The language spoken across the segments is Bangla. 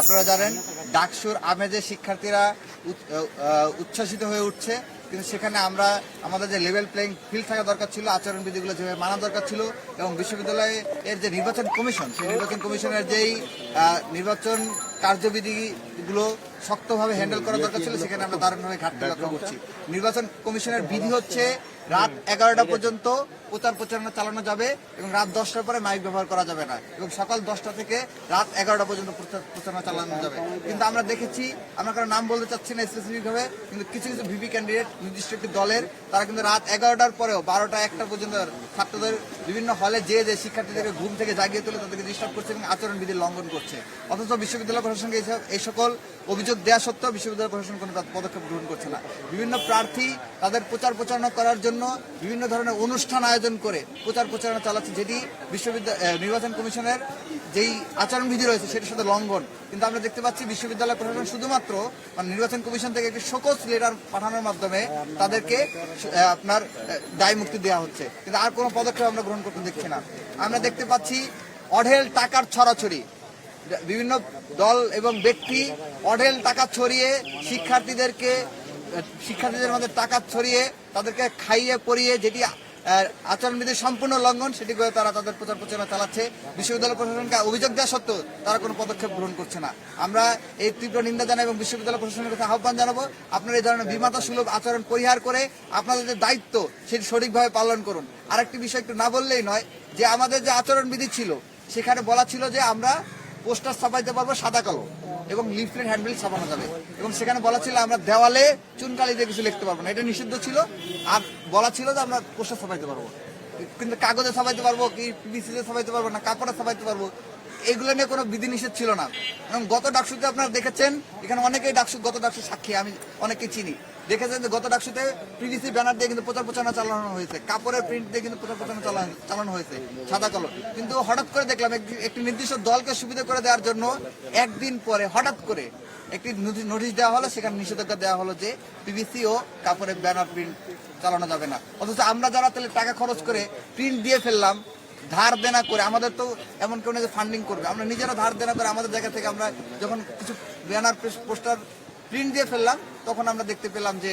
আপনারা জানেন, ডাকসুর আমেজে শিক্ষার্থীরা উচ্ছ্বাসিত হয়ে উঠছে। কিন্তু সেখানে আমরা, আমাদের যে লেভেল প্লেইং ফিল্ড থাকা দরকার ছিল, আচরণবিধিগুলো যেভাবে মানা দরকার ছিল, এবং বিশ্ববিদ্যালয়ের যে নির্বাচন কমিশন, সেই নির্বাচন কমিশনের যেই নির্বাচন কার্যবিধিগুলো শক্তভাবে হ্যান্ডেল করা দরকার ছিল সেখানে আমরা দারুণভাবে ঘাটতি লক্ষ্য করছি। নির্বাচন কমিশনের বিধি হচ্ছে রাত এগারোটা পর্যন্ত প্রচার প্রচারণা চালানো যাবে এবং রাত দশটার পরে মাইক ব্যবহার করা যাবে না। এবং সকাল দশটা থেকে রাত এগারোটা পর্যন্ত প্রচার প্রচারণা চালানো যাবে। কিন্তু আমরা দেখেছি আমরা কারও নাম বলতে চাচ্ছি না স্পেসিফিকভাবে কিন্তু কিছু কিছু ভিপি ক্যান্ডিডেট নির্দিষ্ট একটি দলের তারা কিন্তু রাত এগারোটার পরেও বারোটা একটা পর্যন্ত ছাত্রদের বিভিন্ন হলে যে যে শিক্ষার্থীদেরকে ঘুম থেকে জাগিয়ে তুলে তাদেরকে ডিস্টার্ব করছে এবং আচরণবিধি লঙ্ঘন করছে। অথচ বিশ্ববিদ্যালয় প্রশাসনকে এই সকল অভিযোগ দেওয়া সত্ত্বেও বিশ্ববিদ্যালয় প্রশাসন কোনো পদক্ষেপ গ্রহণ করছে না। বিভিন্ন প্রার্থী তাদের প্রচার প্রচারণা করার জন্য বিভিন্ন ধরনের অনুষ্ঠান আয়োজন করে প্রচার প্রচারণা চালাচ্ছে, যেটি বিশ্ববিদ্যালয় নির্বাচন কমিশনের যেই আচরণবিধি রয়েছে সেটার সাথে লঙ্ঘন। কিন্তু আমরা দেখতে পাচ্ছি বিশ্ববিদ্যালয় প্রশাসন শুধুমাত্র মানে নির্বাচন কমিশন থেকে একটি শোকজ লেটার পাঠানোর মাধ্যমে তাদেরকে আপনার দায় মুক্তি দেওয়া হচ্ছে। কিন্তু আর কোনো পদক্ষেপ আমরা গ্রহণ করতে দেখছি না। আমরা দেখতে পাচ্ছি অঢেল টাকার ছড়াছড়ি। বিভিন্ন দল এবং ব্যক্তি অঢেল টাকা ছড়িয়ে শিক্ষার্থীদেরকে, শিক্ষার্থীদের মধ্যে টাকা ছড়িয়ে তাদেরকে খাইয়ে পরিয়ে যেটি আচরণবিধি সম্পূর্ণ লঙ্ঘন, সেটি করে তারা তাদের প্রচার প্রচারণা চালাচ্ছে। বিশ্ববিদ্যালয় প্রশাসনকে অভিযোগ দেওয়া সত্ত্বেও তারা কোনো পদক্ষেপ গ্রহণ করছে না। আমরা এই তীব্র নিন্দা জানাই এবং বিশ্ববিদ্যালয় প্রশাসনের কাছে আহ্বান জানাব, আপনারা এই ধরনের বিমাতা সুলভ আচরণ পরিহার করে আপনাদের যে দায়িত্ব, সেটি সঠিকভাবে পালন করুন। আরেকটি বিষয় একটু না বললেই নয়, যে আমাদের যে আচরণবিধি ছিল, সেখানে বলা ছিল যে আমরা পোস্টার ছাপাইতে পারব সাদা কালো এবং লিফলেট হ্যান্ডবিল ছাপানো যাবে। এবং সেখানে বলা ছিল আমরা দেওয়ালে চুনকালি দিয়ে কিছু লিখতে পারব না। এটা নিষিদ্ধ ছিল আর বলা ছিল যে আমরা পোস্টার ছাপাইতে পারব। কিন্তু কাগজে ছাপাইতে পারব কি পিসিতে ছাপাইতে পারব না, কাপড়ে ছাপাইতে পারব? এগুলো নিয়ে কোনো বিধিনিষেধ ছিল না। এবং গত ডাকসুতে আপনারা দেখেছেন, এখানে অনেকেই ডাকসু গত ডাকসু সাক্ষী, আমি অনেকে চিনি। দেখেছেন যে গত ডাকসুতে পিভিসি ব্যানার দিয়ে কিন্তু প্রচার প্রচারণা চালানো হয়েছে, কাপড়ের প্রিন্ট দিয়ে কিন্তু প্রচার প্রচারণা চালানো- হয়েছে, সাদা কালো কিন্তু হঠাৎ করে দেখলাম একটি- নির্দিষ্ট দলকে সুবিধা করে দেওয়ার জন্য একদিন পরে হঠাৎ করে একটি নোটি- নোটিশ দেওয়া হলো, সেখানে নিষেধাজ্ঞা দেওয়া হলো যে পিভিসি ও কাপড়ের ব্যানার প্রিন্ট চালানো যাবে না। অথচ আমরা যারা তাহলে টাকা খরচ করে প্রিন্ট দিয়ে ফেললাম ধার দেনা করে, আমাদের তো এমন কেউ যে ফান্ডিং করবে। আমরা নিজেরা ধার দেনা করে আমাদের জায়গা থেকে আমরা যখন কিছু ব্যানার পোস্টার প্রিন্ট দিয়ে ফেললাম, তখন আমরা দেখতে পেলাম যে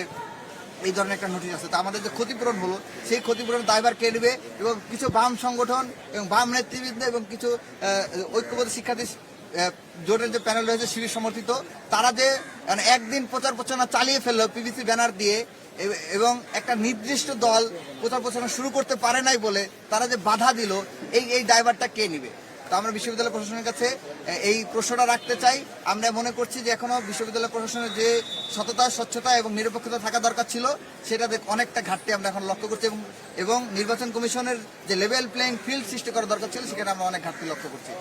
এই ধরনের একটা নোটিশ আছে তা আমাদের যে ক্ষতিপূরণ হলো, সেই ক্ষতিপূরণ দায়ভার কে নেবে এবং কিছু বাম সংগঠন এবং বাম নেতৃবৃন্দ এবং কিছু ঐক্যবদ্ধ শিক্ষার্থী জোটের যে প্যানেল রয়েছে, শিবির সমর্থিত, তারা যে মানে একদিন প্রচার প্রচারণা চালিয়ে ফেলল পিভিসি ব্যানার দিয়ে এবং একটা নির্দিষ্ট দল প্রচার প্রচারণা শুরু করতে পারে নাই বলে তারা যে বাধা দিল, এই এই ড্রাইভারটা কে নিবে? তো আমরা বিশ্ববিদ্যালয় প্রশাসনের কাছে এই প্রশ্নটা রাখতে চাই। আমরা মনে করছি যে এখনও বিশ্ববিদ্যালয় প্রশাসনের যে সততা, স্বচ্ছতা এবং নিরপেক্ষতা থাকা দরকার ছিল সেটাতে অনেকটা ঘাটতি আমরা এখন লক্ষ্য করছি এবং এবং নির্বাচন কমিশনের যে লেভেল প্লেইং ফিল্ড সৃষ্টি করা দরকার ছিল, সেখানে আমরা অনেক ঘাটতি লক্ষ্য করছি।